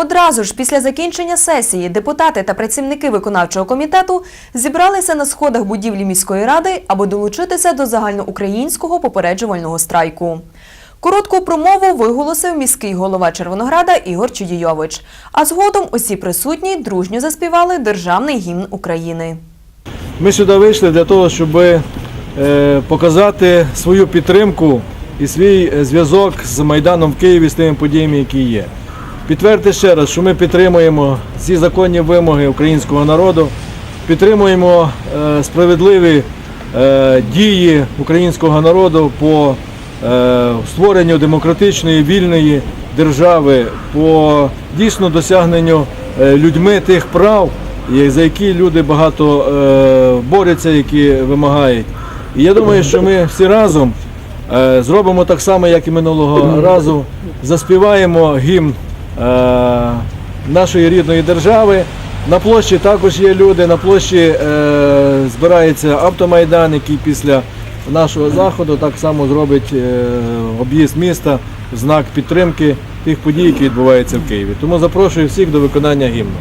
Одразу ж після закінчення сесії депутати та працівники виконавчого комітету зібралися на сходах будівлі міської ради, аби долучитися до загальноукраїнського попереджувального страйку. Коротку промову виголосив міський голова Червонограда Ігор Чудійович. А згодом усі присутні дружньо заспівали державний гімн України. Ми сюди вийшли для того, щоб е, показати свою підтримку і свій е, зв'язок з Майданом в Києві з тими подіями, які є. Підтвердити ще раз, що ми підтримуємо ці законні вимоги українського народу, підтримуємо е, справедливі е, дії українського народу по е, створенню демократичної вільної держави, по дійсно досягненню людьми тих прав, за які люди багато борються, які вимагають. І я думаю, що ми всі разом зробимо так само, як і минулого разу, заспіваємо гімн нашої рідної держави. На площі також є люди, на площі е, збирається автомайдан, який після нашого заходу так само зробить е, об'їзд міста в знак підтримки тих подій, які відбуваються в Києві. Тому запрошую всіх до виконання гімну.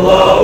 Слава